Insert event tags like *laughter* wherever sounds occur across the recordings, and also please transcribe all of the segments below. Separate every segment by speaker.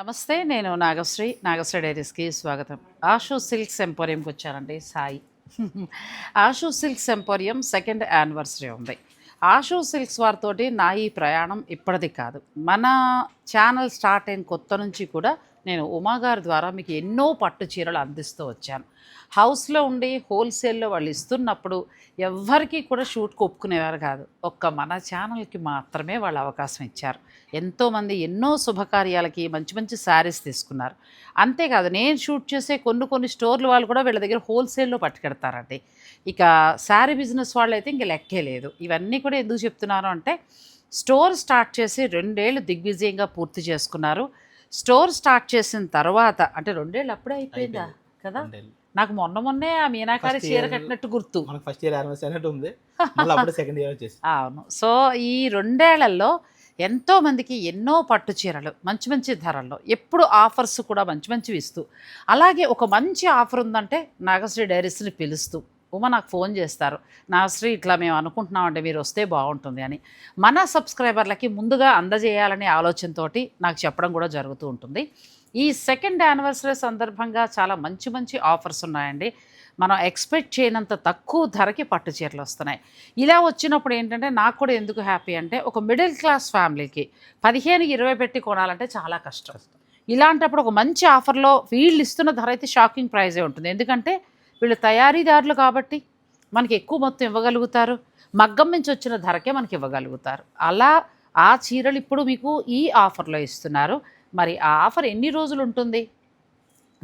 Speaker 1: నమస్తే నేను నాగశ్రీ నాగశ్రీ డైరీస్కి స్వాగతం. ఆషు సిల్క్స్ ఎంపోరియంకి వచ్చానండి Sai. Ashu silks emporium second anniversary ఉంది. ఆషు సిల్క్స్ వారితోటి నా ఈ ప్రయాణం ఇప్పటిది కాదు. మన ఛానల్ స్టార్ట్ అయిన కొత్త నుంచి కూడా నేను ఉమాగారి ద్వారా మీకు ఎన్నో పట్టు చీరలు అందిస్తూ వచ్చాను. హౌస్లో ఉండి హోల్సేల్లో వాళ్ళు ఇస్తున్నప్పుడు ఎవ్వరికీ కూడా షూట్ ఒప్పుకునేవారు కాదు. ఒక్క మన ఛానల్కి మాత్రమే వాళ్ళు అవకాశం ఇచ్చారు. ఎంతోమంది ఎన్నో శుభకార్యాలకి మంచి మంచి శారీస్ తీసుకున్నారు. అంతేకాదు నేను షూట్ చేసే కొన్ని కొన్ని స్టోర్లు వాళ్ళు కూడా వీళ్ళ దగ్గర హోల్సేల్లో పట్టుకెడతారండి. ఇక శారీ బిజినెస్ వాళ్ళు అయితే ఇంక లెక్కే లేదు. ఇవన్నీ కూడా ఎందుకు చెప్తున్నాను అంటే స్టోర్ స్టార్ట్ చేసి రెండేళ్ళు దిగ్విజయంగా పూర్తి చేసుకున్నారు. స్టోర్ స్టార్ట్ చేసిన తర్వాత అంటే రెండేళ్ళు అప్పుడే అయిపోయిందా? కదా. నాకు మొన్న మొన్నే ఆ మీనాకారి చీర కట్టినట్టు గుర్తు.
Speaker 2: ఫస్ట్ ఇయర్ అన్నట్టు ఉంది. అప్పుడు సెకండ్ ఇయర్ వచ్చేసి. *laughs*
Speaker 1: అవును. సో ఈ రెండేళ్ళలో ఎంతో మందికి ఎన్నో పట్టు చీరలు మంచి మంచి ధరల్లో ఎప్పుడు ఆఫర్స్ కూడా మంచి మంచివి ఇస్తూ అలాగే ఒక మంచి ఆఫర్ ఉందంటే నాగశ్రీ డైరీస్ని పిలుస్తూ. ఉమ నాకు ఫోన్ చేస్తారు. నాగశ్రీ ఇట్లా మేము అనుకుంటున్నామంటే మీరు వస్తే బాగుంటుంది అని. మన సబ్స్క్రైబర్లకి ముందుగా అందజేయాలనే ఆలోచనతోటి నాకు చెప్పడం కూడా జరుగుతూ ఉంటుంది. ఈ సెకండ్ యానివర్సరీ సందర్భంగా చాలా మంచి మంచి ఆఫర్స్ ఉన్నాయండి. మనం ఎక్స్పెక్ట్ చేయనంత తక్కువ ధరకి పట్టు చీరలు వస్తున్నాయి. ఇలా వచ్చినప్పుడు ఏంటంటే నాకు కూడా ఎందుకు హ్యాపీ అంటే ఒక మిడిల్ క్లాస్ ఫ్యామిలీకి పదిహేను ఇరవై పెట్టి కొనాలంటే చాలా కష్టం. ఇలాంటప్పుడు ఒక మంచి ఆఫర్లో వీళ్ళు ఇస్తున్న ధర అయితే షాకింగ్ ప్రైజే ఉంటుంది. ఎందుకంటే వీళ్ళు తయారీదారులు కాబట్టి మనకి ఎక్కువ మొత్తం ఇవ్వగలుగుతారు. మగ్గం నుంచి వచ్చిన ధరకే మనకి ఇవ్వగలుగుతారు. అలా ఆ చీరలు ఇప్పుడు మీకు ఈ ఆఫర్లో ఇస్తున్నారు. మరి ఆ ఆఫర్ ఎన్ని రోజులు ఉంటుంది?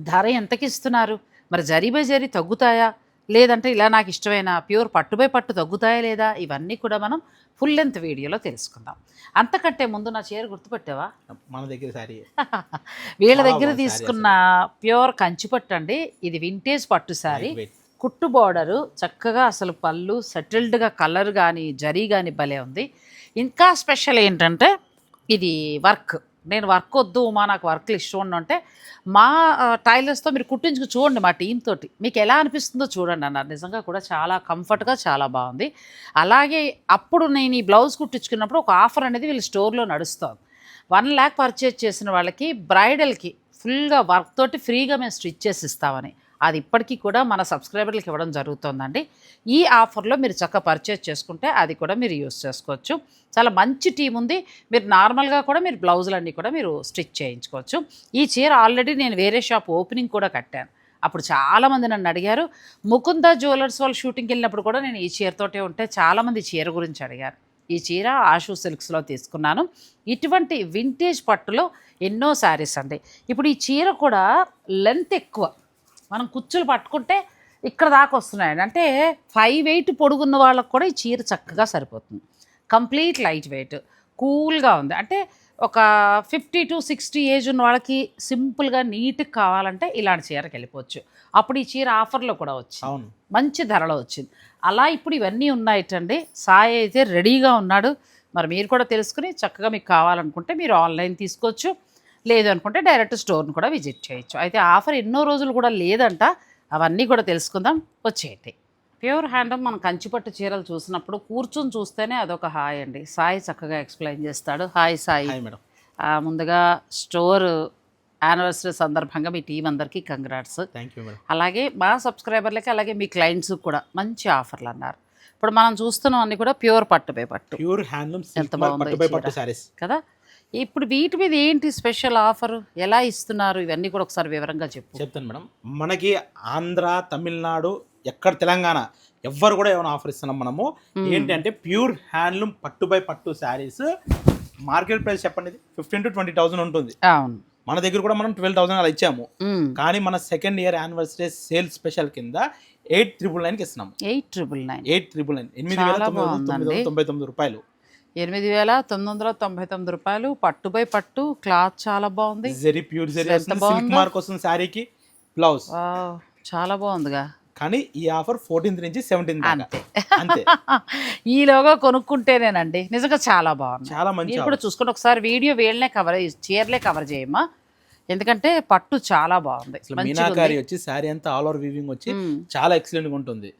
Speaker 1: ధర ఎంతకి ఇస్తున్నారు మరి జరీ బై జరీ తగ్గుతాయా? లేదంటే ఇలా నాకు ఇష్టమైన ప్యూర్ పట్టు బై పట్టు తగ్గుతాయా లేదా? ఇవన్నీ కూడా మనం ఫుల్ లెంత్ వీడియోలో తెలుసుకుందాం. అంతకంటే ముందు నా చీర గుర్తుపెట్టావా?
Speaker 2: మన దగ్గర సారీ *laughs*
Speaker 1: వీళ్ళ దగ్గర తీసుకున్న ప్యూర్ కంచి పట్టు అండి. ఇది వింటేజ్ పట్టు శారీ. కుట్టు బార్డరు చక్కగా అసలు పళ్ళు సెటిల్డ్గా కలర్ కానీ జరీ కానీ భలే ఉంది. ఇంకా స్పెషల్ ఏంటంటే ఇది వర్క్ నేను వర్క్ వద్దు మా నాకు వర్క్లు ఇష్టం ఉండు అంటే మా టైలర్స్తో మీరు కుట్టించుకు చూడండి మా టీమ్ తోటి. మీకు ఎలా అనిపిస్తుందో చూడండి అన్నారు నిజంగా కూడా చాలా కంఫర్ట్గా చాలా బాగుంది. అలాగే అప్పుడు నేను ఈ బ్లౌజ్ కుట్టించుకున్నప్పుడు ఒక ఆఫర్ అనేది వీళ్ళ స్టోర్లో నడుస్తుంది. వన్ ల్యాక్ పర్చేజ్ చేసిన వాళ్ళకి బ్రైడల్కి ఫుల్గా వర్క్ తోటి ఫ్రీగా మేము స్టిచ్ చేసి ఇస్తామని. అది ఇప్పటికీ కూడా మన సబ్స్క్రైబర్లకు ఇవ్వడం జరుగుతుందండి. ఈ ఆఫర్లో మీరు చక్కగా పర్చేజ్ చేసుకుంటే అది కూడా మీరు యూస్ చేసుకోవచ్చు. చాలా మంచి టీం ఉంది. మీరు నార్మల్గా కూడా మీరు బ్లౌజులన్నీ కూడా మీరు స్టిచ్ చేయించుకోవచ్చు. ఈ చీర ఆల్రెడీ నేను వేరే షాప్ ఓపెనింగ్ కూడా కట్టాను. అప్పుడు చాలామంది నన్ను అడిగారు ముకుంద జ్యువెలర్స్ వాళ్ళు షూటింగ్కి వెళ్ళినప్పుడు కూడా నేను ఈ చీరతోటే ఉంటే చాలామంది చీర గురించి అడిగారు. ఈ చీర ఆషు సిల్క్స్లో తీసుకున్నాను. ఇటువంటి వింటేజ్ పట్టులో ఎన్నో శారీస్ అండి. ఇప్పుడు ఈ చీర కూడా లెంత్ ఎక్కువ. మనం కుచ్చులు పట్టుకుంటే ఇక్కడ దాకా వస్తున్నాయండి. అంటే ఫైవ్ ఎయిట్ పొడుగున్న వాళ్ళకు కూడా ఈ చీర చక్కగా సరిపోతుంది. కంప్లీట్ లైట్ వెయిట్ కూల్గా ఉంది. అంటే ఒక ఫిఫ్టీ టు సిక్స్టీ ఏజ్ ఉన్న వాళ్ళకి సింపుల్గా నీట్గా కావాలంటే ఇలాంటి చీరకి వెళ్ళిపోవచ్చు. అప్పుడు ఈ చీర ఆఫర్లో కూడా వచ్చింది.
Speaker 2: అవును.
Speaker 1: మంచి ధరలో వచ్చింది. అలా ఇప్పుడు ఇవన్నీ ఉన్నాయిటండి. సాయి అయితే రెడీగా ఉన్నాడు. మరి మీరు కూడా తెలుసుకుని చక్కగా మీకు కావాలనుకుంటే మీరు ఆన్లైన్ తీసుకోవచ్చు. లేదు అనుకుంటే డైరెక్ట్ స్టోర్ని కూడా విజిట్ చేయొచ్చు. అయితే ఆఫర్ ఎన్నో రోజులు కూడా లేదంట. అవన్నీ కూడా తెలుసుకుందాం. వచ్చేయండి. ప్యూర్ హ్యాండ్లూమ్ మనం కంచిపట్టు చీరలు చూసినప్పుడు కూర్చొని చూస్తేనే అదొక హాయ్ అండి. సాయి చక్కగా ఎక్స్ప్లెయిన్ చేస్తాడు. హాయ్ సాయి.
Speaker 2: మేడం.
Speaker 1: ముందుగా స్టోర్ యానివర్సరీ సందర్భంగా మీ టీం అందరికీ కంగ్రాట్స్.
Speaker 2: Thank you madam.
Speaker 1: అలాగే మా సబ్స్క్రైబర్లకి అలాగే మీ క్లయింట్స్ కూడా మంచి ఆఫర్లు అన్నారు. ఇప్పుడు మనం చూస్తున్నాం అన్ని కూడా ప్యూర్ పట్టు పై పట్టు.
Speaker 2: ప్యూర్ హ్యాండ్లూమ్
Speaker 1: ఎంత బాగుందో
Speaker 2: పట్టుపై
Speaker 1: కదా? ఇప్పుడు వీటి మీద ఏంటి స్పెషల్ ఆఫర్? ఎలా ఇస్తున్నారు? ఇవన్నీ కూడా ఒకసారి వివరంగా చెప్పు.
Speaker 2: చెప్తాను మేడం. మనకి ఆంధ్ర తమిళనాడు ఎక్కడ తెలంగాణ ఎవ్వరు కూడా ఏమైనా ఆఫర్ ఇస్తున్నాం మనము. ఏంటంటే ప్యూర్ హ్యాండ్లూమ్ పట్టుపై పట్టు శారీస్. మార్కెట్ ప్రైస్ చెప్పండి ఫిఫ్టీన్ టు ట్వంటీ థౌసండ్ ఉంటుంది.
Speaker 1: అవును.
Speaker 2: మన దగ్గర కూడా మనం ట్వెల్వ్ థౌసండ్ అలా ఇచ్చాము. కానీ మన second year anniversary sale special కింద ఎయిట్ త్రిబుల్ నైన్కి ఇస్తున్నాము.
Speaker 1: Eight triple nine
Speaker 2: eight triple nine ఎనిమిది వేల తొమ్మిది తొమ్మిది తొంభై తొమ్మిది రూపాయలు.
Speaker 1: ఎనిమిది వేల తొమ్మిది వందల తొంభై తొమ్మిది రూపాయలు. పట్టు బై పట్టు క్లాత్ చాలా బాగుంది.
Speaker 2: జెరీ ప్యూర్ జెరీ
Speaker 1: ఎంత
Speaker 2: వస్తుంది.
Speaker 1: బాగుందో.
Speaker 2: సిల్క్ మార్క్ వస్తుంది శారీకి. బ్లౌజ్.
Speaker 1: చాలా బాగుందిగా.
Speaker 2: కానీ ఈ ఆఫర్ ఫోర్టీన్త్ నుంచి సెవెంటీన్త్
Speaker 1: అంతే.
Speaker 2: అంతే. *laughs*
Speaker 1: ఈలోగా కొనుక్కుంటేనేనండి. నిజంగా చాలా బాగుంది.
Speaker 2: చాలా మంచి
Speaker 1: మీరు కూడా చూసుకుని ఒకసారి వీడియో వీళ్ళనే కవర్ చీరలే కవర్ చేయమ్మా. ఎందుకంటే పట్టు చాలా బాగుంది.
Speaker 2: మీనాకారి. వచ్చి శారీ అంతా ఆల్ ఓవర్ వీవింగ్ వచ్చి. చాలా ఎక్సలెంట్గా ఉంటుంది.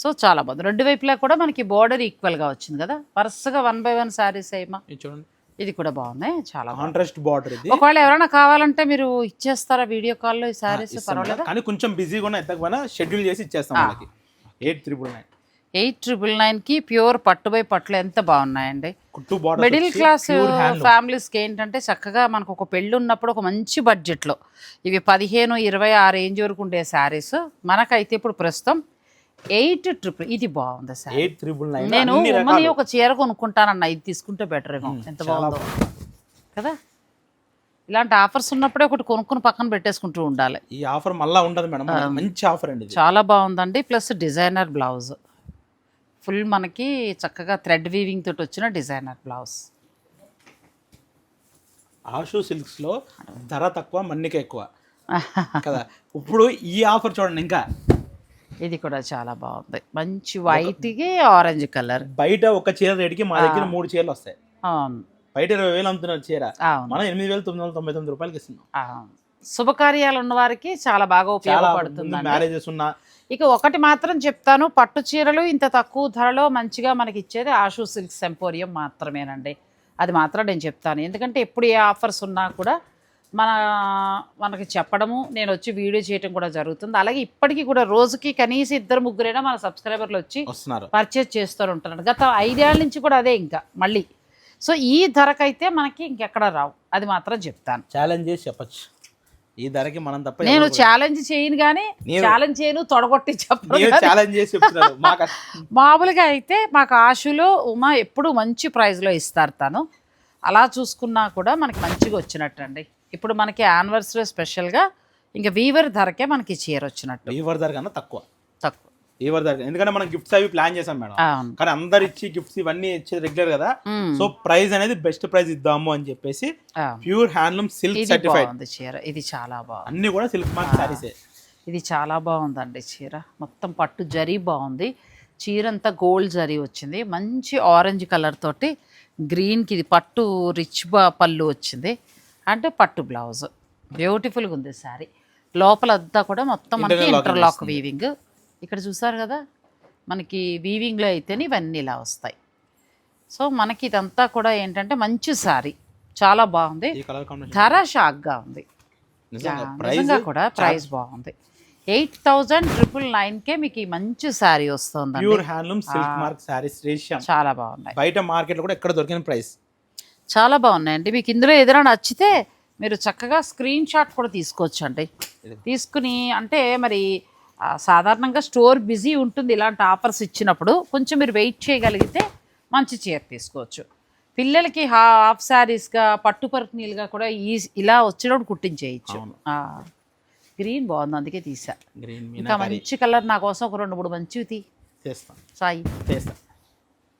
Speaker 1: సో చాలా బాగుంది. రెండు వైపులా కూడా మనకి బోర్డర్ ఈక్వల్గా వచ్చింది కదా? వరుసగా వన్ బై వన్ శారీస్ అయ్యమ్మా
Speaker 2: ఇది చూడండి.
Speaker 1: ఇది కూడా బాగుంది చాలా బాగుంది.
Speaker 2: కాంట్రాస్ట్ బార్డర్ ఇది.
Speaker 1: ఒకవేళ ఎవరైనా కావాలంటే మీరు ఇచ్చేస్తారా వీడియో కాల్లో ఈ సారీస్ పర్వాలేదా.
Speaker 2: కానీ కొంచెం బిజీగా ఉన్న ఎత్తకపోయినా షెడ్యూల్ చేసి ఇచ్చేస్తాం వాళ్ళకి. Eight triple nine
Speaker 1: eight triple నైన్కి ప్యూర్ పట్టుబై పట్లు ఎంత బాగున్నాయండి?
Speaker 2: కుట్టు బార్డర్
Speaker 1: మిడిల్ క్లాస్ ఫ్యామిలీస్కి ఏంటంటే చక్కగా మనకు ఒక పెళ్ళి ఉన్నప్పుడు ఒక మంచి బడ్జెట్లో ఇవి పదిహేను ఇరవై ఆ రేంజ్ వరకు ఉండే శారీస్ మనకైతే ఇప్పుడు ప్రస్తుతం ఎయిట్ ట్రిపుల్ ఇది బాగుంది సార్.
Speaker 2: Eight triple nine.
Speaker 1: నేను ఉమ్మని ఒక చీర కొనుక్కుంటానన్న ఇది తీసుకుంటే బెటర్ ఏమో. ఎంత
Speaker 2: చాలా
Speaker 1: బాగుందో. కదా? ఇలాంటి ఆఫర్స్ ఉన్నప్పుడే ఒకటి కొనుక్కుని పక్కన పెట్టేసుకుంటూ ఉండాలి.
Speaker 2: ఈ ఆఫర్ మళ్ళా ఉండదు మేడం. మంచి ఆఫర్ అండి
Speaker 1: చాలా బాగుందండి. Plus designer blouse. ఫుల్ మనకి చక్కగా థ్రెడ్ వీవింగ్ తోటి వచ్చిన డిజైనర్ బ్లౌజ్.
Speaker 2: ఆషు సిల్క్స్లో ధర తక్కువ మన్నిక ఎక్కువ. *laughs* కదా? ఇప్పుడు ఈ ఆఫర్ చూడండి ఇంకా.
Speaker 1: ఇది కూడా చాలా బాగుంది. మంచి వైట్కి ఆరెంజ్ కలర్.
Speaker 2: బయట ఒక చీర రేటుకి మా దగ్గర మూడు చీరలు వస్తాయి.
Speaker 1: అవును.
Speaker 2: బయట ఇరవై వేలు అమ్ముతున్నారు చీర. మనం ఎనిమిది వేల తొమ్మిది వందల తొంభై తొమ్మిది రూపాయలకి ఇస్తున్నాం.
Speaker 1: శుభకార్యాలు ఉన్న వారికి చాలా బాగా
Speaker 2: చాలా
Speaker 1: ఉపయోగపడుతుందండి.
Speaker 2: మ్యారేజెస్ ఉన్నా
Speaker 1: ఇక ఒకటి మాత్రం చెప్తాను పట్టు చీరలు ఇంత తక్కువ ధరలో మంచిగా మనకి ఇచ్చేది ఆషు సిల్క్స్ ఎంపోరియం మాత్రమేనండి. అది మాత్రం నేను చెప్తాను. ఎందుకంటే ఎప్పుడు ఏ ఆఫర్స్ ఉన్నా కూడా మన మనకి చెప్పడము నేను వచ్చి వీడియో చేయడం కూడా జరుగుతుంది. అలాగే ఇప్పటికీ కూడా రోజుకి కనీసం ఇద్దరు ముగ్గురైనా మన సబ్స్క్రైబర్లు వచ్చి
Speaker 2: వస్తున్నారు.
Speaker 1: పర్చేజ్ చేస్తూ ఉంటున్నారు. గత ఐదేళ్ళ నుంచి కూడా అదే ఇంకా మళ్ళీ. సో ఈ ధరకైతే మనకి ఇంకెక్కడ రావు. అది మాత్రం చెప్తాను.
Speaker 2: ఛాలెంజ్ చేసి చెప్పొచ్చు. ఈ ధరకి మనం తప్ప
Speaker 1: నేను ఛాలెంజ్ చేయను కానీ ఛాలెంజ్ చేయను తొడగొట్టి చెప్పను
Speaker 2: అస- *laughs*
Speaker 1: మామూలుగా అయితే మాకు ఆశులో ఉమా ఎప్పుడు మంచి ప్రైస్లో ఇస్తారు తను. అలా చూసుకున్నా కూడా మనకి మంచిగా వచ్చినట్టు అండి ఇప్పుడు మనకి యానివర్సరీ స్పెషల్గా ఇంకా వీవర్ ధరకే మనకి చీర వచ్చినట్టు.
Speaker 2: వీవర్ ధర కన్నా తక్కువ.
Speaker 1: తక్కువ.
Speaker 2: వీవర్ ధర ఎందుకంటే మనం గిఫ్ట్స్ అవి ప్లాన్ చేసాం మేడం. కానీ అందరు ఇచ్చి గిఫ్ట్స్ ఇవన్నీ ఇచ్చేది రెగ్యులర్ కదా. సో ప్రైస్ అనేది బెస్ట్ ప్రైస్ ఇద్దాము అని చెప్పేసి. ప్యూర్ హ్యాండ్లూమ్ సిల్క్ సర్టిఫైడ్
Speaker 1: చీర. ఇది చాలా బాగుంది.
Speaker 2: అన్ని కూడా సిల్క్ మార్క్ శారీసే
Speaker 1: ఇది చాలా బాగుందండి చీర. మొత్తం పట్టు జరీ బాగుంది. చీర అంతా గోల్డ్ జరీ వచ్చింది. మంచి ఆరెంజ్ కలర్ తోటి గ్రీన్కి ఇది పట్టు రిచ్ బా పళ్ళు వచ్చింది. అంటే పట్టు బ్లౌజ్. బ్యూటిఫుల్గా ఉంది శారీ. లోపల అంతా కూడా మొత్తం మనకి ఇంటర్లాక్
Speaker 2: వస్తుంది.
Speaker 1: వీవింగ్ ఇక్కడ చూసారు కదా? మనకి వీవింగ్లో అయితేనే ఇవన్నీ ఇలా వస్తాయి. సో మనకి ఇదంతా కూడా ఏంటంటే మంచి శారీ. చాలా బాగుంది. ధర షాక్గా ఉంది.
Speaker 2: నిజంగా
Speaker 1: కూడా ప్రైస్ బాగుంది. ఎయిట్ థౌజండ్ ట్రిపుల్ నైన్కే మీకు ఈ మంచి శారీ వస్తుందండి.
Speaker 2: Pure handloom silk mark saris రేషియం
Speaker 1: చాలా బాగున్నాయి.
Speaker 2: బయట మార్కెట్లో కూడా ఎక్కడ దొరికిన ప్రైస్
Speaker 1: చాలా బాగున్నాయండి. మీకు ఇందులో ఏదైనా నచ్చితే మీరు చక్కగా స్క్రీన్ షాట్ కూడా తీసుకోవచ్చు అండి తీసుకుని అంటే మరి సాధారణంగా స్టోర్ బిజీ ఉంటుంది ఇలాంటి ఆఫర్స్ ఇచ్చినప్పుడు కొంచెం మీరు వెయిట్ చేయగలిగితే మంచి చీర తీసుకోవచ్చు. పిల్లలకి హాఫ్ శారీస్గా పట్టు పరుపునీలుగా కూడా ఈ ఇలా వచ్చినప్పుడు కుట్టించేయచ్చు. గ్రీన్ బాగుంది అందుకే తీసా. ఇంకా మంచి కలర్ నా కోసం ఒక రెండు మూడు మంచివి తీ. సాయి.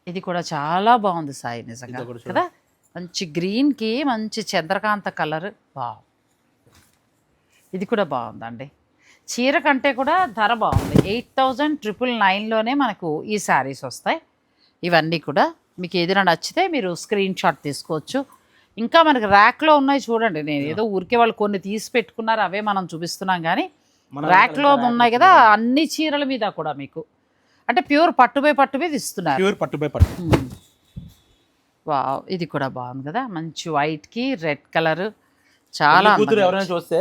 Speaker 1: ఇది కూడా చాలా బాగుంది సాయి నిజంగా. కదా? మంచి గ్రీన్కి మంచి చంద్రకాంత కలర్. బాగు ఇది కూడా బాగుందండి. చీర కంటే కూడా ధర బాగుంది. ఎయిట్ థౌజండ్ ట్రిపుల్ నైన్లోనే మనకు ఈ శారీస్ వస్తాయి. ఇవన్నీ కూడా మీకు ఏదైనా నచ్చితే మీరు స్క్రీన్ షాట్ తీసుకోవచ్చు. ఇంకా మనకి ర్యాక్లో ఉన్నాయి చూడండి. నేను ఏదో ఊరికే వాళ్ళు కొన్ని తీసి పెట్టుకున్నారు అవే మనం చూపిస్తున్నాం కానీ ర్యాక్లో ఉన్నాయి కదా అన్ని చీరల మీద కూడా మీకు. అంటే ప్యూర్ పట్టుబై పట్టు మీద ఇస్తున్నారు
Speaker 2: ప్యూర్ పట్టు. బై పట్టు
Speaker 1: వావ్ ఇది కూడా బాగుంది కదా. మంచి వైట్కి రెడ్ కలర్ చాలా
Speaker 2: కూతురు ఎవరైనా చూస్తే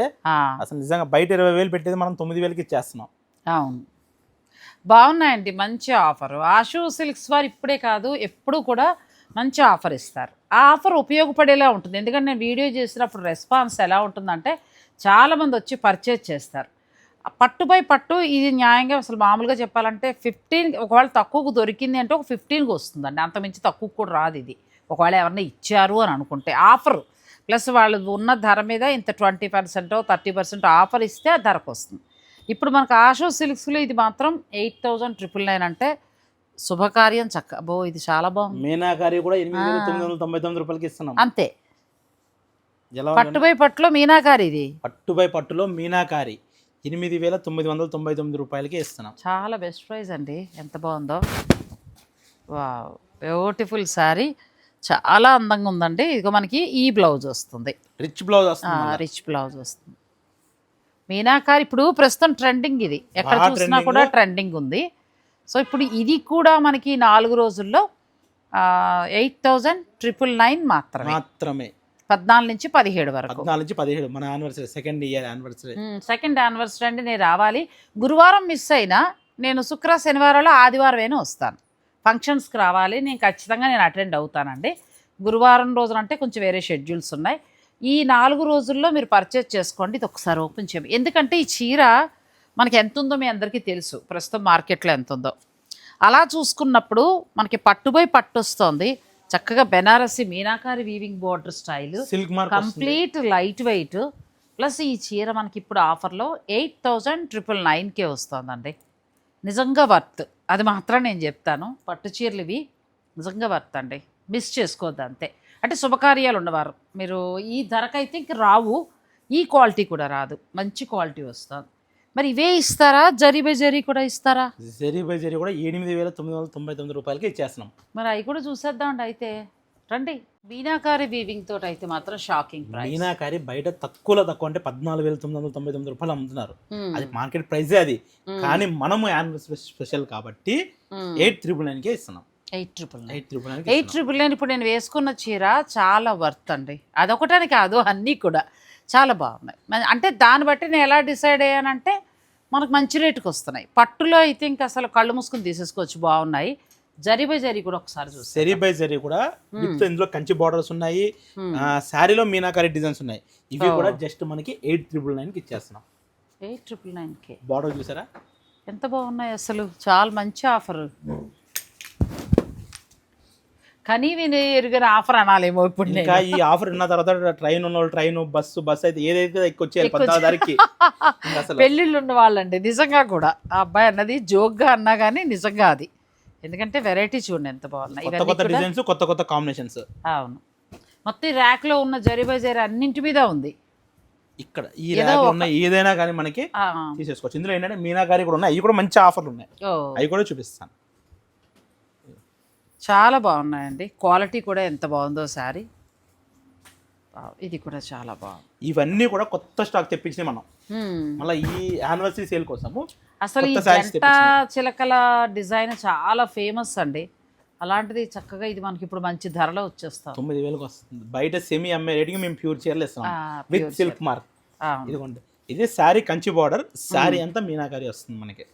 Speaker 2: అసలు నిజంగా బయట ఇరవై వేలు పెట్టేది మనం తొమ్మిది వేలకి ఇచ్చేస్తున్నాం.
Speaker 1: అవును. బాగున్నాయండి మంచి ఆఫర్ ఆషు సిల్క్స్ వారు ఇప్పుడే కాదు ఎప్పుడు కూడా మంచి ఆఫర్ ఇస్తారు. ఆ ఆఫర్ ఉపయోగపడేలా ఉంటుంది. ఎందుకంటే నేను వీడియో చేసినప్పుడు రెస్పాన్స్ ఎలా ఉంటుందంటే చాలామంది వచ్చి పర్చేజ్ చేస్తారు. పట్టు బై పట్టు ఇది న్యాయంగా అసలు మామూలుగా చెప్పాలంటే ఫిఫ్టీన్ ఒకవేళ తక్కువకు దొరికింది అంటే ఒక ఫిఫ్టీన్కి వస్తుందండి. అంతమించి తక్కువ కూడా రాదు ఇది. ఒకవేళ ఎవరైనా ఇచ్చారు అని అనుకుంటే ఆఫర్. ప్లస్ వాళ్ళు ఉన్న ధర మీద ఇంత twenty percent thirty percent offer ఇస్తే ఆ ధరకు వస్తుంది. ఇప్పుడు మనకు ఆషో సిల్క్స్లో ఇది మాత్రం ఎయిట్ థౌజండ్ ట్రిపుల్ నైన్ అంటే శుభకార్యం చక్క. బో ఇది చాలా బాగుంది.
Speaker 2: మీనాకారి కూడా ఎనిమిది వేల తొమ్మిది వందల తొంభై తొమ్మిది రూపాయలకి ఇస్తున్నాం.
Speaker 1: అంతే.
Speaker 2: ఎలా
Speaker 1: పట్టు బై పట్టులో మీనాకారి ఇది.
Speaker 2: పట్టు బై పట్టులో మీనాకారి ఎనిమిది వేల తొమ్మిది వందల తొంభై తొమ్మిది రూపాయలకి ఇస్తున్నాం.
Speaker 1: చాలా బెస్ట్ ప్రైస్ అండి. ఎంత బాగుందో. వా బ్యూటిఫుల్ శారీ చాలా అందంగా ఉందండి. ఇదిగో మనకి ఈ బ్లౌజ్ వస్తుంది.
Speaker 2: రిచ్ బ్లౌజ్ వస్తుంది.
Speaker 1: రిచ్ బ్లౌజ్ వస్తుంది. మీనాకారి ఇప్పుడు ప్రస్తుతం ట్రెండింగ్ ఇది. ఎక్కడ చూసినా. కూడా ట్రెండింగ్ ఉంది. సో ఇప్పుడు ఇది కూడా మనకి నాలుగు రోజుల్లో ఎయిట్ థౌజండ్ ట్రిపుల్ నైన్ మాత్రమే.
Speaker 2: మాత్రమే.
Speaker 1: పద్నాలుగు నుంచి పదిహేడు వరకు.
Speaker 2: పద్నాలుగు నుంచి పదిహేడు మన anniversary second year anniversary
Speaker 1: second anniversary అండి నేను రావాలి. గురువారం మిస్ అయినా నేను శుక్ర శనివారాలు ఆదివారం అయినా వస్తాను. ఫంక్షన్స్కి రావాలి. నేను ఖచ్చితంగా నేను అటెండ్ అవుతానండి. గురువారం రోజున అంటే కొంచెం వేరే షెడ్యూల్స్ ఉన్నాయి. ఈ నాలుగు రోజుల్లో మీరు పర్చేజ్ చేసుకోండి. ఇది ఒకసారి ఓపెన్ చేయండి. ఎందుకంటే ఈ చీర మనకి ఎంత ఉందో మీ అందరికీ తెలుసు. ప్రస్తుతం మార్కెట్లో ఎంత ఉందో. అలా చూసుకున్నప్పుడు మనకి పట్టుబై పట్టు వస్తుంది. చక్కగా Banarasi meenakari weaving border style complete light weight plus ఈ చీర మనకి ఇప్పుడు ఆఫర్లో ఎయిట్ థౌజండ్ ట్రిపుల్ నైన్కే వస్తుందండి. నిజంగా వర్త్ అది మాత్రం నేను చెప్తాను. పట్టు చీరలు ఇవి నిజంగా వర్త్ అండి మిస్ చేసుకోవద్దు అంతే. అంటే శుభకార్యాలు ఉన్నవారు మీరు ఈ ధరకైతే ఇంక రావు. ఈ క్వాలిటీ కూడా రాదు. మంచి క్వాలిటీ వస్తుంది. మరి ఇవే ఇస్తారా? జరీ బై జరీ కూడా ఇస్తారా?
Speaker 2: జరీ బై జరీ కూడా ఎనిమిది వేల తొమ్మిది వందల తొంభై తొమ్మిది రూపాయలకి ఇచ్చేస్తున్నాం.
Speaker 1: మరి అవి కూడా చూసేద్దామండి అయితే. రండి. మీనాకారి వీవింగ్ తోటి అయితే మాత్రం షాకింగ్ ప్రైస్
Speaker 2: మీనాకారి బయట తక్కువలో తక్కువ అంటే పద్నాలుగు వేల తొమ్మిది వందల తొంభై తొమ్మిది రూపాయలు అమ్ముతున్నారు. అది మార్కెట్ ప్రైజే అది. కానీ మనము యానివర్సరీ స్పెషల్ కాబట్టి ఎయిట్ త్రిబుల్ నైన్కే ఇస్తున్నాం.
Speaker 1: Eight triple nine
Speaker 2: eight triple nine
Speaker 1: eight triple nine ఇప్పుడు నేను వేసుకున్న చీర చాలా వర్త్ అండి. అదొకటని కాదు అన్నీ కూడా చాలా బాగున్నాయి. అంటే దాన్ని బట్టి నేను ఎలా డిసైడ్ అయ్యానంటే మనకు మంచి రేటుకి వస్తున్నాయి. పట్టులో అయితే ఇంకా అసలు కళ్ళు మూసుకుని తీసేసుకోవచ్చు బాగున్నాయి. జరీ బై జరీ కూడా ఒకసారి చూసి
Speaker 2: జరీ బై జరీ కూడా విత్ ఇందులో కంచి బార్డర్స్ ఉన్నాయి. శారీలో మీనాకారి డిజైన్స్ ఉన్నాయి. ఇవి కూడా జస్ట్ మనకి ఎయిట్ త్రిబుల్ నైన్కి ఇచ్చేస్తున్నాం.
Speaker 1: ఎయిట్ ట్రిపుల్ నైన్కే
Speaker 2: బార్డర్ చూసారా?
Speaker 1: ఎంత బాగున్నాయి అసలు. చాలా మంచి ఆఫర్ కానీ విని ఎరుగని ఆఫర్ అనాలేమో ఇప్పుడు నేను.
Speaker 2: ఇంకా ఈ ఆఫర్ ఉన్న తర్వాత ట్రైన్ ఉన్న వాళ్ళు ట్రైన్ బస్సు బస్సు అయితే ఏదైతే ఎక్కువ వచ్చేయాలి పద్నాలుగు
Speaker 1: పెళ్ళిళ్ళు ఉన్న వాళ్ళండి. నిజంగా కూడా. ఆ అబ్బాయి అన్నది జోక్గా అన్నా కానీ నిజంగా అది. ఎందుకంటే వెరైటీ చూడండి ఎంత బాగున్నాయి
Speaker 2: కొత్త కొత్త డిజైన్స్ కొత్త కొత్త కాంబినేషన్స్
Speaker 1: అవును. మొత్తం ర్యాక్లో ఉన్న జరీ బై జరీ అన్నింటి మీద ఉంది.
Speaker 2: ఇక్కడ ఈ ర్యాక్ ఉన్న ఏదైనా కానీ మనకి తీసేసుకోవచ్చు. ఇందులో ఏంటంటే మీనాకారి కూడా ఉన్నాయి. అవి కూడా మంచి ఆఫర్లు ఉన్నాయి. అవి కూడా చూపిస్తాను.
Speaker 1: చాలా బాగున్నాయండి. క్వాలిటీ కూడా ఎంత బాగుందో శారీ. ఇది కూడా చాలా బాగుంది.
Speaker 2: ఇవన్నీ కూడా కొత్త స్టాక్ తెప్పించినాయి మనం. మళ్ళీ ఈ యానివర్సరీ సేల్ కోసము
Speaker 1: అసలు ఈ జంట చిలకల డిజైన్ చాలా ఫేమస్ అండి. అలాంటిది చక్కగా ఇది మనకి ఇప్పుడు మంచి ధరలో వచ్చేస్తాం.
Speaker 2: తొమ్మిది వేలకు వస్తుంది. బయట సెమీ అమ్మే రేటుకి మేము ప్యూర్ చీరలు ఇస్తాం విత్ సిల్క్ మార్క్. ఇదిగోండి. ఇది శారీ కంచి బార్డర్ శారీ అంతా మీనాకారి వస్తుంది మనకి.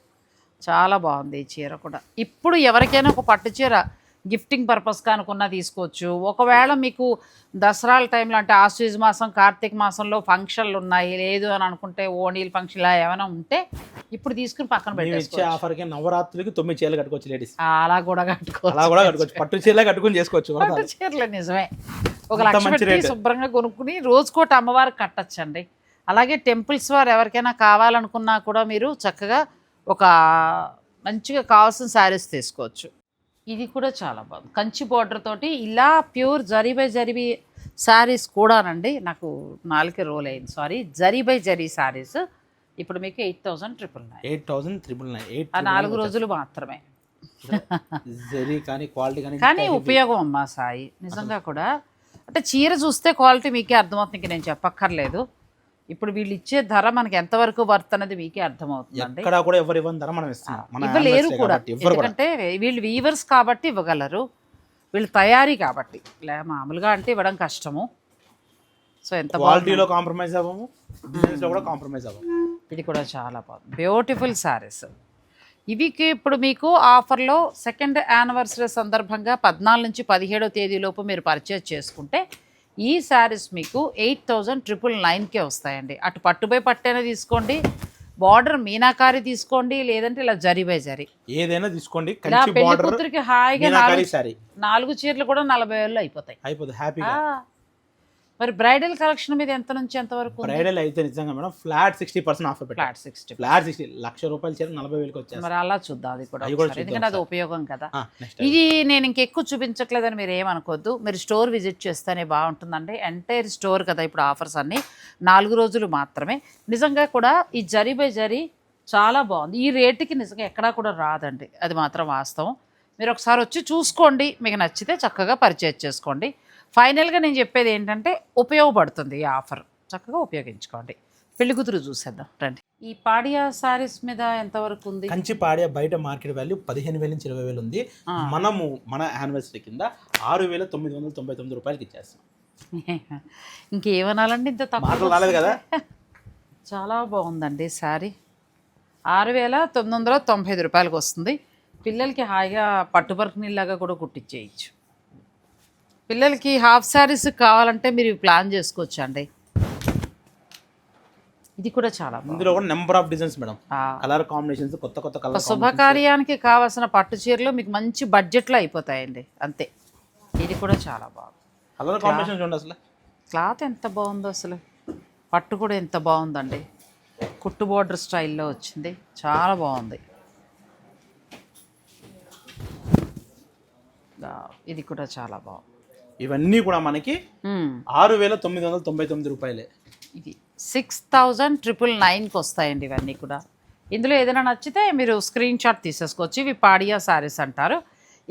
Speaker 1: చాలా బాగుంది ఈ చీర కూడా. ఇప్పుడు ఎవరికైనా ఒక పట్టు చీర గిఫ్టింగ్ పర్పస్గా అనుకున్నా తీసుకోవచ్చు. ఒకవేళ మీకు దసరాల టైంలో అంటే ఆశ్వీజ మాసం కార్తీక మాసంలో ఫంక్షన్లు ఉన్నాయి. లేదు అని అనుకుంటే ఓణీల ఫంక్షన్ ఇలా ఏమైనా ఉంటే ఇప్పుడు తీసుకుని పక్కన
Speaker 2: ఆఫర్కి నవరాత్రులకి తొమ్మిది చీరలు కట్టుకోవచ్చు లేడీస్.
Speaker 1: అలా కూడా కట్టుకోవచ్చు.
Speaker 2: అలా కూడా కట్టుకోవచ్చు. పట్టు చీరలే కట్టుకొని చేసుకోవచ్చు
Speaker 1: పట్టు చీరలు నిజమే. ఒక లక్ష పెట్టి. శుభ్రంగా కొనుక్కుని రోజుకోటి అమ్మవారికి కట్టచ్చండి. అలాగే టెంపుల్స్ వారు ఎవరికైనా కావాలనుకున్నా కూడా మీరు చక్కగా ఒక మంచిగా కావాల్సిన శారీస్ తీసుకోవచ్చు. ఇది కూడా చాలా బాగుంది. కంచి బార్డర్ తోటి ఇలా ప్యూర్ జరీ బై జరీ శారీస్ కూడానండి. నాకు నాలుగే రోల్ అయింది. సారీ జరీ బై జరీ శారీస్ ఇప్పుడు మీకు eight thousand triple nine
Speaker 2: eight thousand triple nine eight
Speaker 1: ఆ నాలుగు రోజులు మాత్రమే.
Speaker 2: జరీ కానీ క్వాలిటీ కానీ
Speaker 1: కానీ ఉపయోగం అమ్మా సాయి. నిజంగా కూడా. అంటే చీర చూస్తే క్వాలిటీ మీకే అర్థమవుతుంది. ఇంక నేను చెప్పక్కర్లేదు. ఇప్పుడు వీళ్ళు ఇచ్చే ధర మనకి ఎంతవరకు వర్త్ అనేది మీకే అర్థమవుతుందండి.
Speaker 2: ఎక్కడ కూడా ఎవరు ఇవ్వని ధర మనం ఇస్తున్నాం. మన
Speaker 1: ఇవ్వలేరు కూడా. ఎందుకంటే వీళ్ళు వీవర్స్ కాబట్టి ఇవ్వగలరు. వీళ్ళు తయారీ కాబట్టి. లే మామూలుగా అంటే ఇవ్వడం కష్టము. సో ఎంత
Speaker 2: క్వాలిటీలో కాంప్రమైజ్ అవ్వము కూడా కాంప్రమైజ్ అవ్వము.
Speaker 1: ఇది కూడా చాలా బాగుంది. బ్యూటిఫుల్ శారీస్ ఇవికి ఇప్పుడు మీకు ఆఫర్లో సెకండ్ యానివర్సరీ సందర్భంగా పద్నాలుగు నుంచి పదిహేడవ తేదీలోపు మీరు పర్చేజ్ చేసుకుంటే ఈ శారీస్ మీకు ఎయిట్ థౌజండ్ ట్రిపుల్ నైన్కే వస్తాయండి. అటు పట్టుబై పట్టైనా తీసుకోండి బార్డర్ మీనాకారి తీసుకోండి లేదంటే ఇలా జరీ బై జరీ.
Speaker 2: ఏదైనా తీసుకోండి. పెళ్ళి
Speaker 1: కూతురికి హాయిగా నాలుగు
Speaker 2: సారీ
Speaker 1: నాలుగు చీరలు కూడా నలభై వేలు అయిపోతాయి.
Speaker 2: అయిపోతుంది హ్యాపీగా.
Speaker 1: మరి బ్రైడల్ కలెక్షన్ మీద ఎంత నుంచి ఎంత వరకు
Speaker 2: బ్రైడల్ అయితే నిజంగా madam flat sixty percent offer
Speaker 1: flat sixty.
Speaker 2: Flat sixty. Lakh రూపాయలు చీర నలభై వేలకు వచ్చేస్తుంది
Speaker 1: మరి అలా చూద్దాం అది కూడా ఎందుకంటే అది ఉపయోగం కదా. ఇది నేను ఇంకెక్కువ చూపించట్లేదని మీరు ఏమనుకోవద్దు మీరు స్టోర్ విజిట్ చేస్తేనే బాగుంటుందండి. ఎంటైర్ స్టోర్ కదా ఇప్పుడు ఆఫర్స్ అన్నీ. నాలుగు రోజులు మాత్రమే. నిజంగా కూడా ఈ జరీ బై జరీ చాలా బాగుంది. ఈ రేటుకి నిజంగా ఎక్కడా కూడా రాదండి. అది మాత్రం వాస్తవం. మీరు ఒకసారి వచ్చి చూసుకోండి. మీకు నచ్చితే చక్కగా పర్చేజ్ చేసుకోండి. ఫైనల్గా నేను చెప్పేది ఏంటంటే ఉపయోగపడుతుంది ఈ ఆఫర్. చక్కగా ఉపయోగించుకోండి. పెళ్ళి కూతురు చూసేద్దాం. రండి. ఈ పాడియా సారీస్ మీద ఎంతవరకు ఉంది?
Speaker 2: కంచి పాడే బయట మార్కెట్ వాల్యూ పదిహేను వేల నుంచి ఇరవై వేలు ఉంది. మనము మన యానివర్సరీ కింద ఆరు వేల తొమ్మిది వందల తొంభై తొమ్మిది రూపాయలకి ఇచ్చేస్తాం. *laughs*
Speaker 1: ఇంకేమనాలండి ఇంత తక్కువ
Speaker 2: రాలేదు కదా? *laughs*
Speaker 1: చాలా బాగుందండి శారీ ఆరు వేల తొమ్మిది వందల తొంభై ఐదు రూపాయలకు వస్తుంది. పిల్లలకి హాయిగా పట్టుబరకు నీళ్ళగా కూడా కుట్టించేయచ్చు పిల్లలకి హాఫ్ శారీస్ కావాలంటే మీరు ప్లాన్ చేసుకోవచ్చు అండి. ఇది కూడా చాలా
Speaker 2: ఇందులో కూడా number of designs madam. Colour combinations కొత్త కొత్త కలర్
Speaker 1: శుభకార్యానికి కావాల్సిన పట్టు చీరలు మీకు మంచి బడ్జెట్లో అయిపోతాయండి. అంతే. ఇది కూడా చాలా బాగుంది.
Speaker 2: కలర్ కాంబినేషన్ చూడండి అసలు.
Speaker 1: క్లాత్ ఎంత బాగుందో అసలు. పట్టు కూడా ఎంత బాగుందండి. కుట్టు బోర్డర్ స్టైల్లో వచ్చింది. చాలా బాగుంది. ఇది కూడా చాలా బాగుంది.
Speaker 2: ఇవన్నీ కూడా మనకి. ఆరు వేల తొమ్మిది వందల తొంభై తొమ్మిది రూపాయలే.
Speaker 1: ఇది సిక్స్ థౌజండ్ ట్రిపుల్ నైన్కి వస్తాయండి ఇవన్నీ కూడా. ఇందులో ఏదైనా నచ్చితే మీరు స్క్రీన్ షాట్ తీసేసుకోవచ్చు. ఇవి పాడియా శారీస్ అంటారు.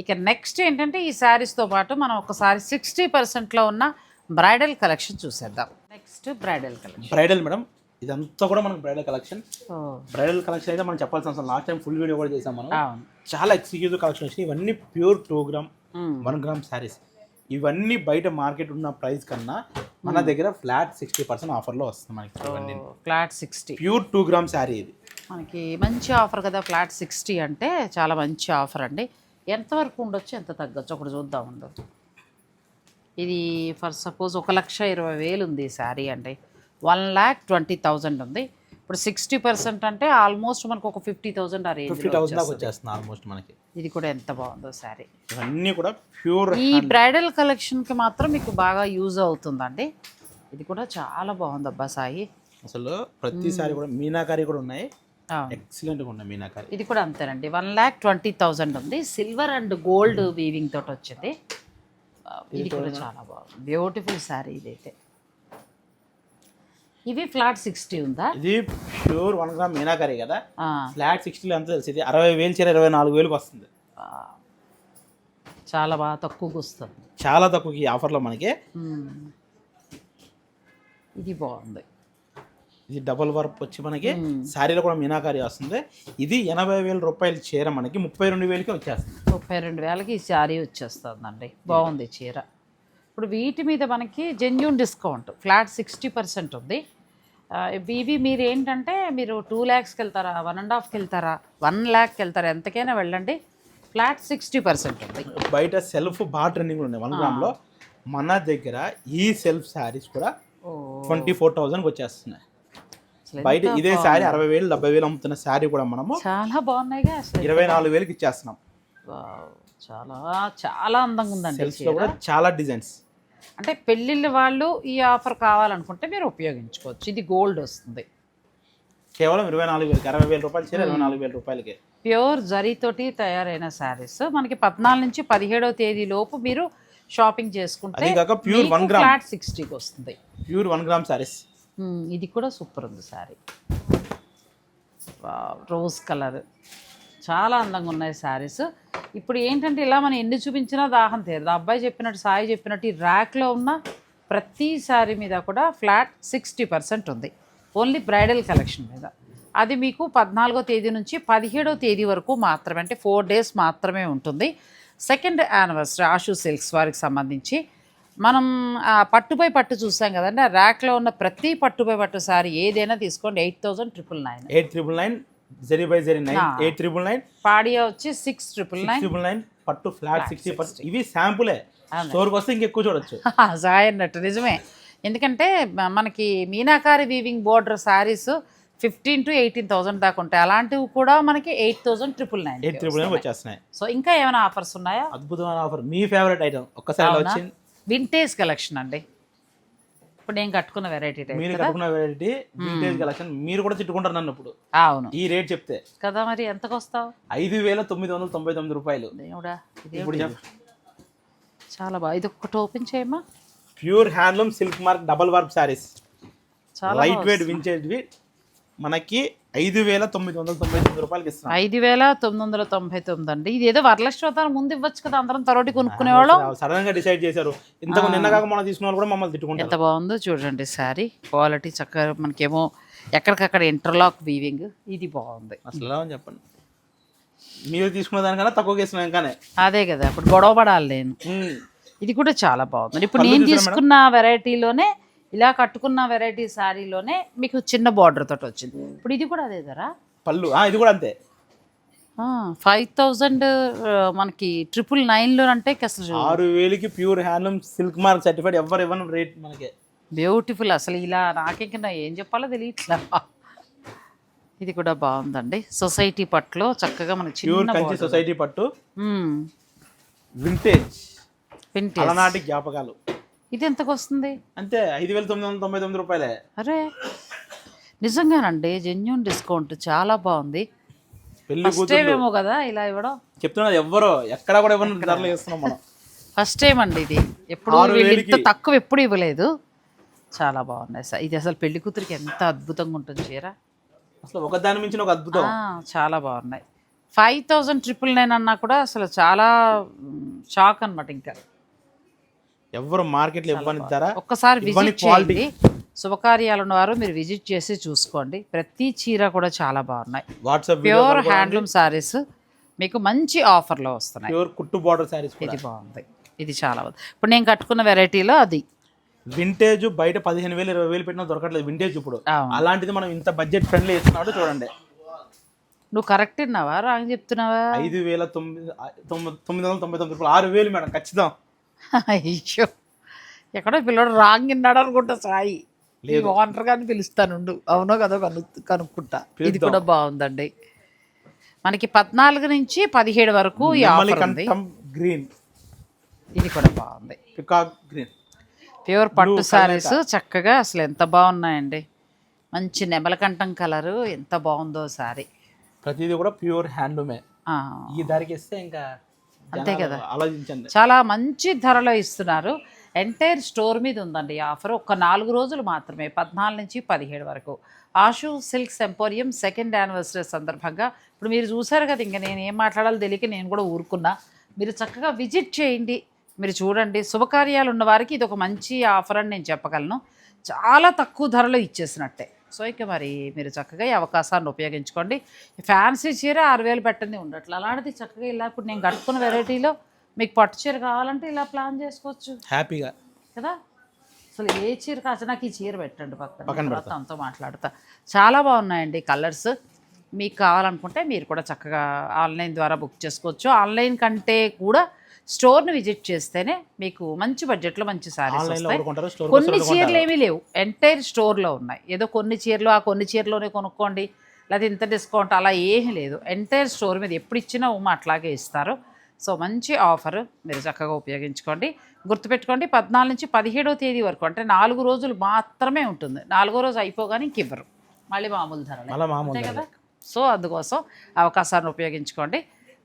Speaker 1: ఇక నెక్స్ట్ ఏంటంటే ఈ శారీస్తో పాటు మనం ఒకసారి సిక్స్టీ పర్సెంట్లో ఉన్న బ్రైడల్ కలెక్షన్ చూసేద్దాం. Next bridal collection.
Speaker 2: Bridal madam ఇదంతా కూడా మనకి బ్రైడల్ కలెక్షన్. బ్రైడల్ కలెక్షన్ అయితే మనం చెప్పాల్సిన అవసరం లాస్ట్ టైం ఫుల్ వీడియో కూడా చేసాం మనం. చాలా ఎక్స్క్లూజివ్ కలెక్షన్ వచ్చినాయి. ఇవన్నీ pure two gram. One gram saris. ఇవన్నీ బయట మార్కెట్ ఉన్న ప్రైస్ కన్నా మన దగ్గర ఫ్లాట్ సిక్స్టీ పర్సెంట్ ఆఫర్లో వస్తుంది మనకి ఇవన్నీ.
Speaker 1: Flat sixty.
Speaker 2: Pure two gram sari ఇది.
Speaker 1: మనకి మంచి ఆఫర్ కదా ఫ్లాట్ సిక్స్టీ అంటే చాలా మంచి ఆఫర్ అండి. ఎంతవరకు ఉండొచ్చు ఎంత తగ్గొచ్చు? ఒకటి చూద్దాం ఉండు. ఇది ఫర్ సపోజ్ ఒక లక్ష ఇరవై వేలు ఉంది శారీ అండి వన్ ల్యాక్ ట్వంటీ థౌజండ్ ఉంది. ఇప్పుడు సిక్స్టీ పర్సెంట్ అంటే ఆల్మోస్ట్ మనకు ఒక ఫిఫ్టీ థౌజండ్ ఆ
Speaker 2: ఫిఫ్టీ
Speaker 1: రేంజ్
Speaker 2: థౌసండ్ దాకా వచ్చేస్తుంది. ఆల్మోస్ట్ మనకి.
Speaker 1: ఇది కూడా ఎంత బాగుందో శారీ.
Speaker 2: ఇవన్నీ కూడా ప్యూర్
Speaker 1: ఈ బ్రైడల్ కలెక్షన్కి మాత్రం మీకు బాగా యూజ్ అవుతుందండి. ఇది కూడా చాలా బాగుంది అబ్బా సాయి.
Speaker 2: అసలు ప్రతి సారీ కూడా మీనాకారి కూడా ఉన్నాయి. ఎక్సలెంట్గా ఉన్నాయి మీనాకారి.
Speaker 1: ఇది కూడా అంతేనండి. వన్ ల్యాక్ ట్వంటీ థౌజండ్ ఉంది. సిల్వర్ అండ్ గోల్డ్ వీవింగ్ తోటి వచ్చింది. ఇది కూడా చాలా బాగుంది. బ్యూటిఫుల్ శారీ ఇదైతే. ఇవి ఫ్లాట్ సిక్స్టీ ఉందా?
Speaker 2: ఇది ప్యూర్ వన్ గ్రామ్ మీనాకారి కదా. ఫ్లాట్ సిక్స్టీలో ఎంత తెలిసి? ఇది అరవై వేలు చీర ఇరవై నాలుగు వేలకు వస్తుంది.
Speaker 1: చాలా బాగా తక్కువకి వస్తుంది.
Speaker 2: చాలా తక్కువ ఈ ఆఫర్లో మనకి.
Speaker 1: ఇది బాగుంది.
Speaker 2: ఇది డబుల్ వర్క్ వచ్చి మనకి శారీలో కూడా మీనాకారి వస్తుంది. ఇది ఎనభై వేల రూపాయల చీర మనకి ముప్పై రెండు వేలకి వచ్చేస్తుంది.
Speaker 1: ముప్పై రెండు వేలకి ఈ శారీ వచ్చేస్తుందండి. బాగుంది చీర. ఇప్పుడు వీటి మీద మనకి genuine discount flat sixty percent ఉంది. ఇవి మీరు ఏంటంటే మీరు టూ ల్యాక్స్కి వెళ్తారా వన్ అండ్ హాఫ్కి వెళ్తారా వన్ ల్యాక్కి వెళ్తారా ఎంతకైనా వెళ్ళండి. ఫ్లాట్ సిక్స్టీ పర్సెంట్ ఉంది.
Speaker 2: బయట సెల్ఫ్ బాగా ట్రెండింగ్ ఉన్నాయి. వన్ గ్రామ్లో మన దగ్గర ఈ సెల్ఫ్ శారీస్ కూడా ట్వంటీ ఫోర్ థౌజండ్కి వచ్చేస్తున్నాయి. బయట ఇదే శారీ అరవై వేలు డెబ్బై వేలు అమ్ముతున్న శారీ కూడా మనము
Speaker 1: చాలా బాగున్నాయిగా
Speaker 2: ఇరవై నాలుగు వేలకి ఇచ్చేస్తున్నాం.
Speaker 1: చాలా చాలా అందంగా ఉందండి.
Speaker 2: కూడా చాలా డిజైన్స్
Speaker 1: అంటే పెళ్ళిళ్ళ వాళ్ళు ఈ ఆఫర్ కావాలనుకుంటే మీరు ఉపయోగించుకోవచ్చు. ఇది గోల్డ్ వస్తుంది.
Speaker 2: కేవలం ఇరవై నాలుగు వేలకి అరవై వేల రూపాయలు చీర ఇరవై నాలుగు వేల రూపాయలకి.
Speaker 1: ప్యూర్ జరీతోటి తయారైన శారీస్ మనకి పద్నాలుగు నుంచి పదిహేడవ తేదీ లోపు మీరు షాపింగ్ చేసుకుంటే
Speaker 2: pure one gram.
Speaker 1: ఫ్లాట్ సిక్స్టీకి వస్తుంది.
Speaker 2: ప్యూర్ వన్ గ్రామ్ శారీస్
Speaker 1: ఇది కూడా సూపర్ ఉంది శారీ రోజ్ కలర్ చాలా అందంగా ఉన్నాయి శారీస్ ఇప్పుడు ఏంటంటే ఇలా మనం ఎన్ని చూపించినా దాహం తీరదు. ఆ అబ్బాయి చెప్పినట్టు సాయి చెప్పినట్టు ఈ ర్యాక్లో ఉన్న ప్రతి మీద కూడా ఫ్లాట్ సిక్స్టీ పర్సెంట్ ఉంది. ఓన్లీ బ్రైడల్ కలెక్షన్ మీద. అది మీకు పద్నాలుగో తేదీ నుంచి పదిహేడో తేదీ వరకు మాత్రమే అంటే ఫోర్ డేస్ మాత్రమే ఉంటుంది. సెకండ్ యానివర్సరీ ఆషు సిల్క్స్ వారికి సంబంధించి. మనం పట్టుపై పట్టు చూసాం కదండి ఆ ర్యాక్లో ఉన్న ప్రతి పట్టుపై పట్టు సారీ ఏదైనా తీసుకోండి. Eight thousand triple nine.
Speaker 2: Eight triple nine zari by zari nine eight triple nine
Speaker 1: పాడియా వచ్చి six triple nine
Speaker 2: triple nine పట్టు ఫ్లాట్ సిక్స్టీ పర్సెంట్ ఇవి శాంపులే స్టోర్కి వస్తే ఇంకెక్కువ చూడొచ్చు
Speaker 1: సాయి అన్నట్టు నిజమే ఎందుకంటే మనకి meenakari weaving border saris fifteen to eighteen thousand దాకా ఉంటాయి అలాంటివి కూడా మనకి eight thousand triple nine
Speaker 2: eight triple nine వచ్చేస్తున్నాయి
Speaker 1: సో ఇంకా ఏమైనా ఆఫర్స్ ఉన్నాయా
Speaker 2: అద్భుతమైన ఆఫర్ మీ ఫేవరెట్ ఐటమ్ ఒక్కసారి వచ్చింది
Speaker 1: వింటేజ్ కలెక్షన్ అండి ఇప్పుడు నేను కట్టుకున్న వెరైటీ
Speaker 2: మీరు కట్టుకున్న వెరైటీ వింటేజ్ కలెక్షన్ మీరు కూడా తిట్టుకుంటారు నన్ను ఇప్పుడు.
Speaker 1: అవును.
Speaker 2: ఈ రేట్ చెప్తే.
Speaker 1: కదా మరి ఎంతకు వస్తావు?
Speaker 2: ఐదు వేల తొమ్మిది వందల తొంభై తొమ్మిది రూపాయలు. ఇప్పుడు
Speaker 1: చాలా బాగా ఇది ఒక్కటి ఓపెన్ చేయమ్మా.
Speaker 2: Pure handloom silk mark double work saris
Speaker 1: చాలా
Speaker 2: లైట్ వెయిట్ వించేటివి మనకి ఐదు వేల తొమ్మిది వందల తొంభై తొమ్మిది రూపాయలకి ఇస్తున్నాం.
Speaker 1: ఐదు వేల తొమ్మిది వందల తొంభై తొమ్మిది అండి. ఇది ఏదో వరలక్ష్మి ముందు ఇవ్వచ్చు కదా అందరం తరోటి కొనుక్కునేవాళ్ళం.
Speaker 2: సడన్గా డిసైడ్ చేశారు. ఇంతకు నిన్న కాక మనం తీసుకున్న వాళ్ళు కూడా మమ్మల్ని తిట్టుకుంటారు.
Speaker 1: ఎంత బాగుందో చూడండి శారీ. క్వాలిటీ చక్కగా మనకేమో ఎక్కడికక్కడ ఇంటర్లాక్ వీవింగ్. ఇది బాగుంది.
Speaker 2: అసలు ఉంది చెప్పండి. మీరు తీసుకున్న దానికన్నా తక్కువ వేసిన కానీ.
Speaker 1: అదే కదా ఇప్పుడు గొడవ పడాలి నేను. ఇది కూడా చాలా బాగుంది. ఇప్పుడు నేను తీసుకున్న వెరైటీలోనే ఇలా కట్టుకున్న వెరైటీ శారీలోనే మీకు చిన్న బార్డర్ తోటి వచ్చింది. ఇప్పుడు ఇది కూడా అదే ధర?
Speaker 2: పళ్ళు. ఇది కూడా అంతే.
Speaker 1: ఫైవ్ థౌజండ్ మనకి ట్రిపుల్ నైన్లో అంటే అసలు
Speaker 2: ఆరు వేలకి pure handloom silk mark certified ఎవరు ఇవ్వను రేట్ మనకి.
Speaker 1: బ్యూటిఫుల్ అసలు ఇలా నాకింక నా ఏం చెప్పాలో తెలియట్లా. ఇది కూడా బాగుందండి. సొసైటీ పట్లో చక్కగా
Speaker 2: ప్యూర్
Speaker 1: చిన్న
Speaker 2: కంచి సొసైటీ పట్టు. వింటేజ్
Speaker 1: వింటేజ్
Speaker 2: అలనాటి జ్ఞాపకాలు.
Speaker 1: ఇది ఎంతకు వస్తుంది
Speaker 2: అంతే ఐదు వేల తొమ్మిది వందల తొంభై తొమ్మిది రూపాయలే.
Speaker 1: అరే నిజంగానండి జెన్యున్ డిస్కౌంట్ చాలా బాగుంది.
Speaker 2: పెళ్ళి
Speaker 1: ఫస్ట్ టైం ఏమో కదా ఇలా ఇవ్వడం?
Speaker 2: చెప్తున్నది ఎవ్వరు ఎక్కడా కూడా ఎవరు ధరలు చేస్తున్నాం మనం.
Speaker 1: ఫస్ట్ టైం అండి ఇది? ఎప్పుడు
Speaker 2: ఆరు
Speaker 1: వీళ్ళు ఇంత
Speaker 2: వేలకి.
Speaker 1: తక్కువ ఎప్పుడు ఇవ్వలేదు. చాలా బాగున్నాయి సార్. ఇది అసలు పెళ్ళి కూతురికి ఎంత అద్భుతంగా ఉంటుంది చీర?
Speaker 2: అసలు ఒక దాని మించిన ఒక అద్భుతం.
Speaker 1: ఆ, చాలా బాగున్నాయి. ఫైవ్ థౌజండ్ ట్రిపుల్ నైన్ అన్నా కూడా అసలు చాలా షాక్ అన్నమాట ఇంకా.
Speaker 2: ఎవరు మార్కెట్లో ఇవ్వని ధర
Speaker 1: ఒక్కసారి విజిట్. చేయండి. శుభకార్యాలు ఉన్నవారు మీరు విజిట్ చేసి చూసుకోండి. ప్రతి చీర కూడా చాలా బాగున్నాయి.
Speaker 2: వాట్సాప్
Speaker 1: ప్యూర్ హ్యాండ్లూమ్ సారీస్ మీకు మంచి ఆఫర్లో వస్తున్నాయి.
Speaker 2: ప్యూర్ కుట్టు బార్డర్ కూడా.
Speaker 1: ఇది బాగుంది. ఇది చాలా బాగుంది. ఇప్పుడు నేను కట్టుకున్న వెరైటీలో అది.
Speaker 2: వింటేజ్ బయట పదిహేను వేలు ఇరవై వేలు పెట్టినా దొరకట్లేదు వింటేజ్ ఇప్పుడు. అలాంటిది మనం ఇంత బడ్జెట్ ఫ్రెండ్లీ ఇస్తున్నాడు చూడండి.
Speaker 1: నువ్వు కరెక్ట్ విన్నావా రాంగ్ చెప్తున్నావా?
Speaker 2: ఐదు వేల తొమ్మిది తొమ్మిది తొమ్మిది వందల తొంభై తొమ్మిది రూపాయలు. ఆరు వేలు మేడం ఖచ్చితం.
Speaker 1: అయ్యో. ఎక్కడో పిల్లడు రాంగ్ విన్నాడు అనుకుంటా సాయి ఓనర్ గారిని పిలుస్తానుండు. అవునో కదో కను కనుక్కుంటా. ఇది కూడా బాగుందండి. మనకి పద్నాలుగు నుంచి పదిహేడు వరకు ఈ
Speaker 2: నెమలి
Speaker 1: ఆఫర్ ఉంది.
Speaker 2: కంఠం గ్రీన్.
Speaker 1: ఇది కూడా బాగుంది.
Speaker 2: Peacock green.
Speaker 1: ప్యూర్ పట్టు శారీస్ చక్కగా అసలు ఎంత బాగున్నాయండి. మంచి నెమలకంఠం కలరు ఎంత బాగుందో శారీ
Speaker 2: ప్రతిదీ కూడా ప్యూర్ హ్యాండ్లూమే. ఈ ధరకి ఇస్తే ఇంకా
Speaker 1: అంతే కదా.
Speaker 2: ఆలోచించండి.
Speaker 1: చాలా మంచి ధరలో ఇస్తున్నారు. ఎంటైర్ స్టోర్ మీద ఉందండి ఈ ఆఫర్ ఒక్క నాలుగు రోజులు మాత్రమే పద్నాలుగు నుంచి పదిహేడు వరకు. Ashu silks emporium second anniversary సందర్భంగా. ఇప్పుడు మీరు చూసారు కదా ఇంకా నేను ఏం మాట్లాడాలో తెలియక నేను కూడా ఊరుకున్నా. మీరు చక్కగా విజిట్ చేయండి మీరు చూడండి. శుభకార్యాలు ఉన్న వారికి ఇది ఒక మంచి ఆఫర్ అని నేను చెప్పగలను. చాలా తక్కువ ధరలో ఇచ్చేసినట్టే. సో ఇక మరి మీరు చక్కగా ఈ అవకాశాన్ని ఉపయోగించుకోండి. ఫ్యాన్సీ చీర ఆరు వేలు పెట్టండి ఉండట్లేదు అలాంటిది చక్కగా ఇలా ఇప్పుడు నేను కట్టుకున్న వెరైటీలో మీకు పట్టు చీర కావాలంటే ఇలా ప్లాన్ చేసుకోవచ్చు.
Speaker 2: హ్యాపీగా.
Speaker 1: కదా? అసలు ఏ చీర కాదు నాకు ఈ చీర పెట్టండి పక్కన. తర్వాత తనతో మాట్లాడతా. చాలా బాగున్నాయండి కలర్స్. మీకు కావాలనుకుంటే మీరు కూడా చక్కగా ఆన్లైన్ ద్వారా బుక్ చేసుకోవచ్చు. ఆన్లైన్ కంటే కూడా స్టోర్ని విజిట్ చేస్తేనే మీకు మంచి బడ్జెట్లో మంచి సారీస్ వస్తాయి. కొన్ని చీరలు ఏమీ లేవు. ఎంటైర్ స్టోర్లో ఉన్నాయి. ఏదో కొన్ని చీరలు ఆ కొన్ని చీరలోనే కొనుక్కోండి లేదా ఇంత డిస్కౌంట్ అలా ఏమీ లేదు. ఎంటైర్ స్టోర్ మీద ఎప్పుడు ఇచ్చినా ఉమ్మ అట్లాగే ఇస్తారు. సో మంచి ఆఫర్. మీరు చక్కగా ఉపయోగించుకోండి. గుర్తుపెట్టుకోండి పద్నాలుగు నుంచి పదిహేడవ తేదీ వరకు అంటే నాలుగు రోజులు మాత్రమే ఉంటుంది. నాలుగో రోజు అయిపోగానే ఇంక ఇవ్వరు.
Speaker 2: మళ్ళీ మామూలు
Speaker 1: అంతే కదా? సో అందుకోసం అవకాశాన్ని ఉపయోగించుకోండి.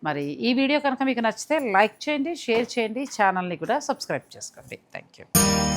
Speaker 1: మరి ఈ వీడియో కనుక మీకు నచ్చితే లైక్ చేయండి షేర్ చేయండి ఛానల్ని కూడా సబ్స్క్రైబ్ చేసుకోండి. Thank you